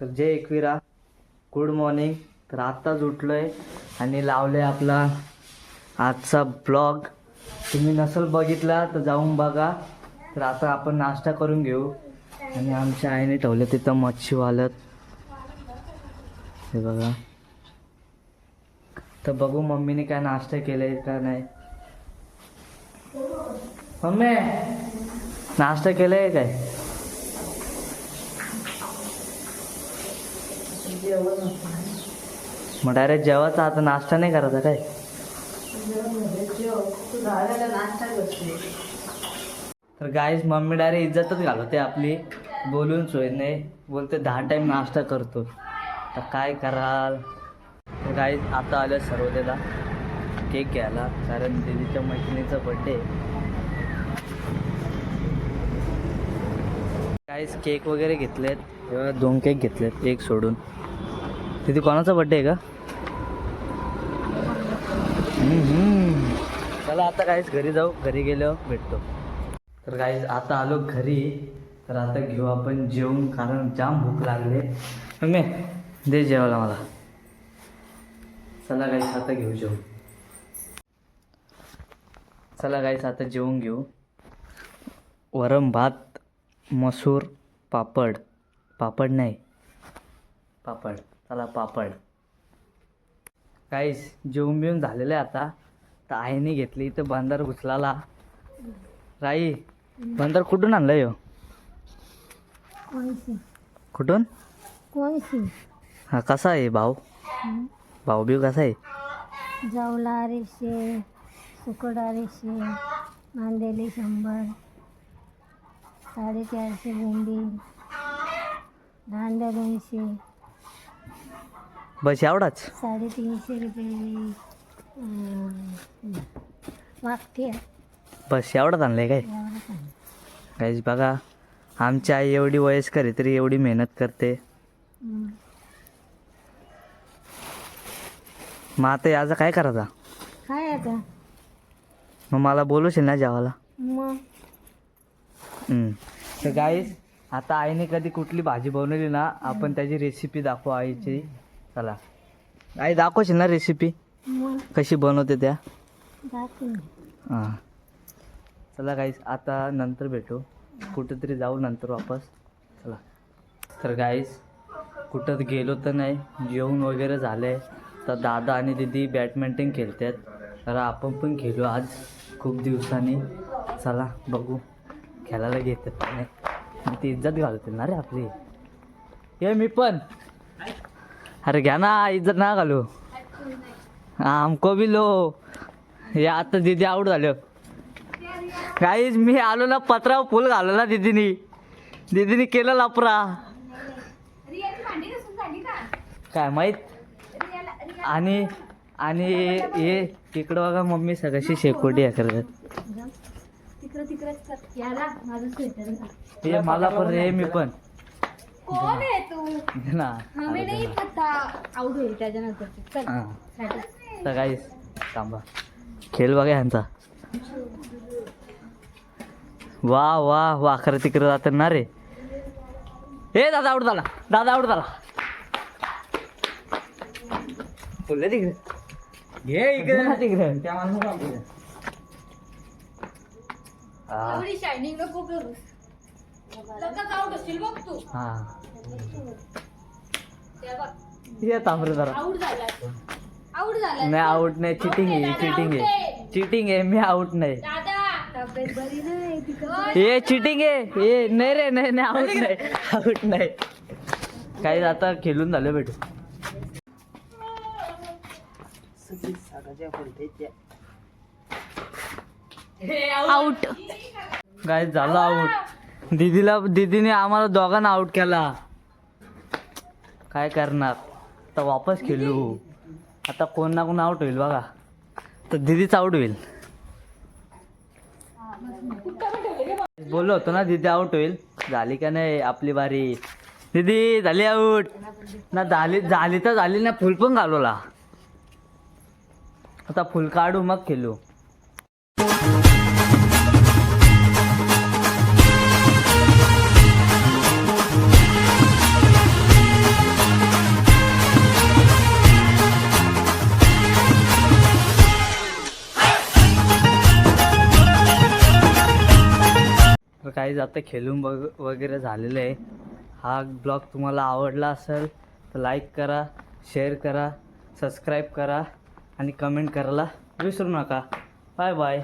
तर जय Ekvira. Good morning तर आत्ताच उठलो आहे आणि लावले आपला आजचा ब्लॉग तुम्ही नसल बघितला तर जाऊन बघा. तर आता आपण नाश्ता करून घेऊ. आणि आमच्या आईने ठेवलं तिथं मच्छी वालत हे बघा. तर बघू मम्मीने काय नाश्ता केलाय का नाही. मम्मी नाश्ता केलाय काय? मग डायरेक्ट जेवायचा आता नाश्ता नाही करायचा काय? तर गाईस मम्मी डायरेक्ट इज्जतच घालवते आपली. बोलून सोय नाही. बोलते दहा टाईम नाश्ता करतो. तर काय कराल? तर गाईज आता आलं सर्वतेला केक घ्यायला. कारण दिदीच्या मैत्रिणीचा बड्डे गाईज केक वगैरे घेतलेत. दोन केक घेतलेत. एक सोडून. तिथे कोणाचा बड्डे आहे का? चला आता काहीच घरी जाऊ घरी गेल्यावर भेटतो. तर काहीच आता आलो घरी. तर आता घेऊ आपण जेवून कारण जाम भूक लागले. मे दे जेवायला मला. चला काहीच आता घेऊ जेवू चला काहीच आता जेवून घेऊ. वरम भात मसूर पापड. पापड नाही. पापड. चला पापड. काहीच जेवून बिवून झालेलं आहे आता. तर आईने घेतली इथं बंदर घुसलाला. राई बंदर कुठून आणलं यो? कुठून? हा कसा आहे भाऊ? भाऊ बिव कसा आहे? जावला अडीचशे सुकड अडीचशे मांदेली शंभर साडेचारशे भेंडी दांड्या दोनशे. बस एवढाच. साडेतीनशे रुपये बस एवढाच आणलंय काय? एवढंच आहे. काहीच बघा आमची आई एवढी वयस्कर आहे तरी एवढी मेहनत करते. मग आता याचा काय करायचा? काय आता? मग मला बोलूशील ना जेवायला? मग. हम्म. तर गाईस आता आईने कधी कुठली भाजी बनवली ना आपण त्याची रेसिपी दाखवू आईची. चला. आई दाखवशील ना रेसिपी कशी बनवते त्या. हां. चला गाईस आता नंतर भेटू. कुठेतरी जाऊ नंतर वापस. चला. तर गाईस कुठं गेलो तर नाही. जेवण वगैरे झाले तर दादा आणि दीदी बॅडमिंटन खेळतात. तर आपण पण खेळू आज. खूप दिवसांनी. चला बघू. खेळायला घेतात नाही? ती इज्जत घालतील ना रे आपली. ये मी पण. अरे घ्या ना इज्जत ना घालू. आमको बी लो. हे आता दीदी आऊट झालं. काहीच मी आलो ना पत्रा फुल घालवला ना दीदीनी. दीदीनी केलं लापरा. काय माहीत? आणि आणि हे तिकडं बघा मम्मी सगळ्याशी शेकोटी आहे करत तिकडं तिकडंच कर याला माझं स्वेटर हे मला पण हे मी पण. कोण आहे तू? ना. आम्ही नाही आता आऊट होईल त्याच्यानंतर. चल हां. साठी. तर काहीच थांबा. खेळ बघा ह्यांचा. वा वा वाखर तिकडे जातात ना रे. हे दादा आऊट झाला. दादा आऊट झाला. बोलले तिकडे. घे इकडे. ना तिकडे. त्या माणसाला हा एवढी शायनिंग नको करू. लगेच आऊट असतील बघ तू हा. ते बघ ये तांबरे जरा. आऊट झाला. नाही आऊट नाही चिटिंग आहे चिटिंग आहे. चिटिंग आहे मी आऊट नाही. दादा. तब्येत बरी नाही तिकडं हे चिटिंग आहे. हे नाही रे नाही नाही आऊट नाही. आऊट नाही. काही आता खेळून झालं भेटू. आऊट काय झालं आऊट दीदीला दीदीने आम्हाला दोघांना आऊट केला. काय करणार? आता वापस खेळू. आता कोण ना कोण आऊट होईल बघा. तर दीदीच आऊट होईल. बोललो होतो ना दीदी आऊट होईल. झाली का नाही आपली बारी? दीदी झाली आऊट ना झाली झाली तर झाली ना फुल पण घालवला. आता फुल काढू मग खेळू. काही आता खेळून बघ वगैरे झालेलं आहे. हा ब्लॉग तुम्हाला आवडला असेल तर लाईक करा शेअर करा सबस्क्राईब करा आणि कमेंट करायला विसरू नका. Bye bye